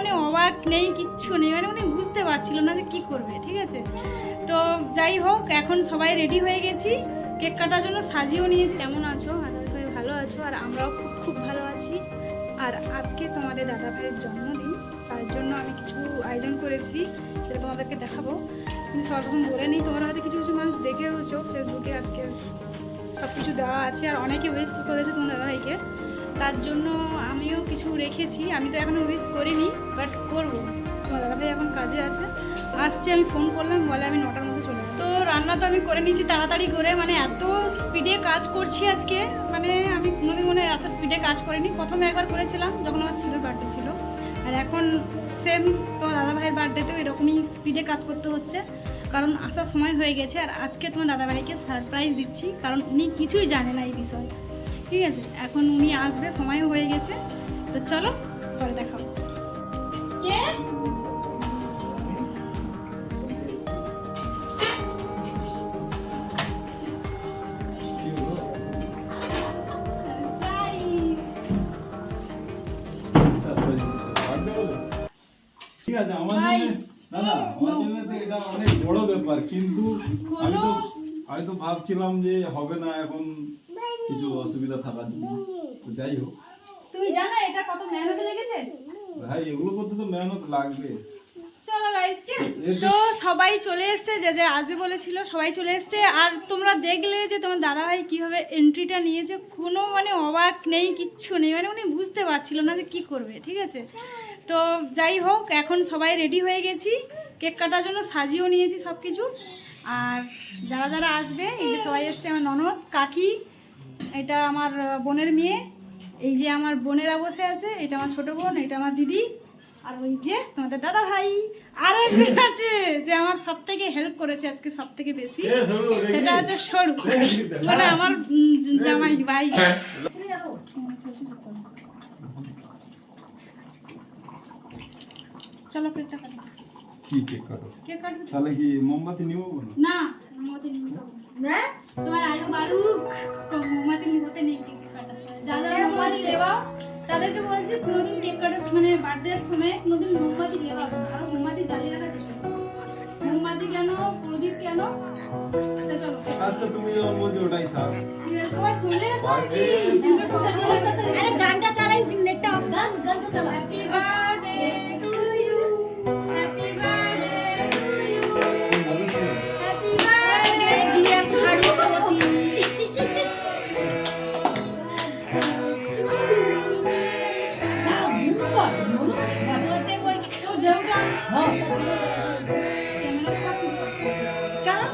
মানে অবাক নেই, কিচ্ছু নেই। মানে উনি বুঝতে পারছিল না যে কী করবে, ঠিক আছে? তো যাই হোক, এখন সবাই রেডি হয়ে গেছি। কেক কাটার জন্য সাজিয়েও নিয়েছি। কেমন আছো? দাদা ভাই ভালো আছো। আর আমরাও খুব খুব ভালো আছি। আর আজকে তোমাদের দাদা ভাইয়ের জন্মদিন। তার জন্য আমি কিছু আয়োজন করেছি, সেটা তোমাদেরকে দেখাবো। কিন্তু সর্বপ্রথম বলে নিই, তোমরা হয়তো কিছু কিছু মানুষ দেখেওছো। ফেসবুকে আজকে সব কিছু দেওয়া আছে। আর অনেকে ওয়েস্ট করেছে তোমার দাদাভাইকে। তার জন্য আমিও কিছু রেখেছি। আমি তো এখনও উইশ করিনি বাট করব। তোমার দাদাভাই এখন কাজে আছে। আসছে, আমি ফোন করলাম, বলে আমি নটার মধ্যে চলে তো রান্না তো আমি করে নিয়েছি তাড়াতাড়ি করে মানে এত স্পিডে কাজ করছি আজকে মানে আমি কোনোদিন মনে হয় এত স্পিডে কাজ করিনি। প্রথমে একবার করেছিলাম, যখন আমার ছেলের বার্থডে ছিল। আর এখন সেম তোমার দাদাভাইয়ের বার্থডেতেও এরকমই স্পিডে কাজ করতে হচ্ছে। কারণ আসার সময় হয়ে গেছে, আর আজকে তোমার দাদাভাইকে সারপ্রাইজ দিচ্ছি, কারণ উনি কিছুই জানে না এই বিষয়ে। ঠিক আছে? এখন উনি আসবে সময় হয়ে গেছে। তো চলো পরে দেখা হচ্ছে। কে? ঠিক আছে আমার দাদা আমার জন্য এটা অনেক বড় ব্যাপার কিন্তু আমি তো ভাবছিলাম যে হবে না এখন কিছু অসুবিধা থাকার জন্য। তো যাই হোক। তুমি জানো এটা কত মেহনত লেগেছে? ভাই এগুলো করতে তো মেহনত লাগবে। চলো তো সবাই চলে এসছে যে যে আসবে বলেছিল সবাই চলে এসছে। আর তোমরা দেখলে যে তোমার দাদাভাই কীভাবে এন্ট্রিটা নিয়েছে কোনো মানে অবাক নেই কিচ্ছু নেই। মানে উনি বুঝতে পারছিল না যে কি করবে ঠিক আছে? তো যাই হোক এখন সবাই রেডি হয়ে গেছি। কেক কাটার জন্য সাজিয়েও নিয়েছি সব কিছু আর যারা যারা আসবে এই যে সবাই এসছে আমার ননদ কাকি এটা আমার বোনের মেয়ে। এই যে আমার বোনেরা বসে আছে এটা আমার ছোট বোন এটা আমার দিদি। আর ওই যে তোমাদের দাদা ভাই। আর একজন আছে যে আমার সব থেকে হেল্প করেছে আজকে সব থেকে বেশি? সেটা হচ্ছে সরু? মানে আমার জামাই ভাই। চলো কেকটা কাটি। কি কেক কাটো? কেক কাটবি তো? তাহলে কি মোমবাতি নিব না মোমবাতি নিতে হবে না তোমার আয়ু বাড়ুক। কম মোমবাতি নিতে নেই কেক কাটার সময় যারা যারা মোমবাতি লেবাও তাদেরকে বলছি কোনোদিন কেক কাটার মানে বার্থডে সময় কোনোদিন মোমবাতি লেবাও আর মোমবাতি জ্বালিয়ে রাখার চেষ্টা মোমবাতি কেন প্রদীপ কেন? কাটো। আচ্ছা তুমি ওটাই থাক। সবাই চলে এসো আর কি? আরে গানটা চালাই নেটটা অফ গান গানটা চালা Happy birthday!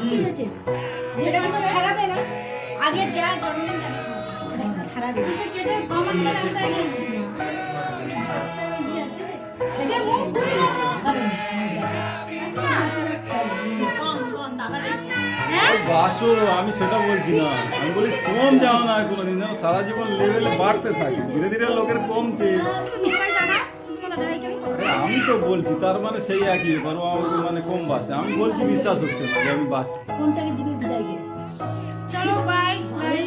কেন কি এটা কিন্তু খারাপ না। আগে যা জন্মদিন খারাপ কিসের কেটে করে আমরা সেটা মুখ ঘুরে আছে। কম কম দাদা হ্যাঁ? বাসো আমি সেটা বলছি না। আমি বলি কম যাও না কোনোদিন যেন সারা জীবন লেভেলে বাড়তে থাকে। ধীরে ধীরে লোকের কমছে। আমি তো বলছি তার মানে সেই একই ব্যাপার ও আমাকে মানে কম বাসে। আমি বলছি বিশ্বাস হচ্ছে না যে আমি বাসি। কোনটাকে দিবে বিদায়কে চলো বাই বাই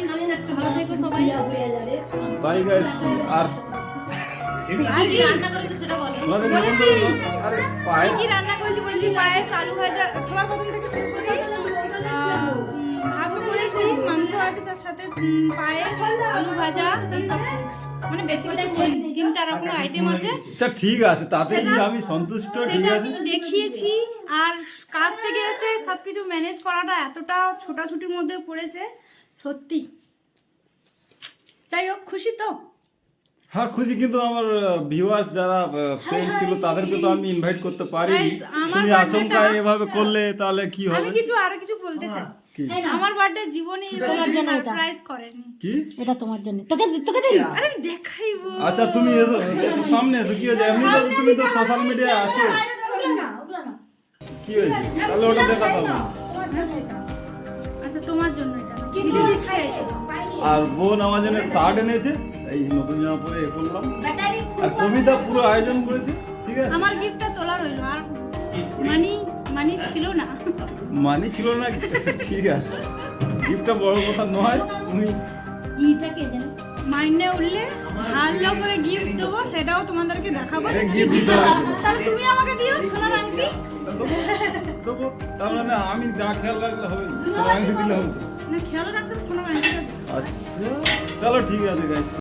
ভালো থেকো সবাই। বাই গাইস আর রান্না করেছ সেটা বলো। তোমাদের বলেছি। নিমন্ত্রণ আরে কি রান্না করেছি বলেছি? পায়েস আলু ভাজা সবার প্রথম থেকে শেষ করি ভাত করেছি মাংস আছে তার সাথে পায়েস আলু ভাজা এইসব মানে বেশি তিন চার রকমের আইটেম আছে। আচ্ছা ঠিক আছে তাতে কি আমি সন্তুষ্ট ঠিক আছে? দেখিয়েছি আর কাজ থেকে এসে সবকিছু ম্যানেজ করাটা এতটা ছোটাছুটির মধ্যে পড়েছে সত্যি। যাই হোক খুশি তো? হ্যাঁ খুশি কিন্তু আমার ভিউয়ার্স যারা ফ্রেন্ড ছিল তাদেরকে তো আমি ইনভাইট করতে পারি তুমি আচমকা এভাবে করলে তাহলে কি আমি হবে? কিছু আরও কিছু বলতে চাই। কি আমার বার্থডে জীবনে তোমার জন্য এটা। করেনি। কি? এটা তোমার জন্য। তোকে তোকে দিই। আরে দেখাইবো। আচ্ছা তুমি এসো সামনে এসো কি হয়েছে? এমনি তো তুমি তো সোশ্যাল মিডিয়ায় আছো। ওগুলো না ওগুলো না কি হয়েছে? তাহলে ওটা তোমার জন্য এটা। আচ্ছা তোমার জন্য এটা। না। দিচ্ছে আর বোন আমার জন্য শার্ট এনেছে। এই নতুন জামা পরে এ করলাম। আর কবিতা পুরো আয়োজন করেছে ঠিক আছে? আমার গিফটটা তোলা রইল আর মানি মানি ছিল না। মানি ছিল না ঠিক আছে। গিফটটা বড় কথা নয় তুমি কিটা কে জানো মাইন্ডে উঠলে ভালো করে গিফট দেবো সেটাও তোমাদেরকে দেখাবো। না। তাহলে তুমি আমাকে দিও সোনার আংটি। তার মানে আমি যা খেয়াল রাখলে হবে না। তোমার আংটি দিলে হবে। না খেয়াল রাখতে সোনার আংটিটা। আচ্ছা। চলো ঠিক আছে গাইস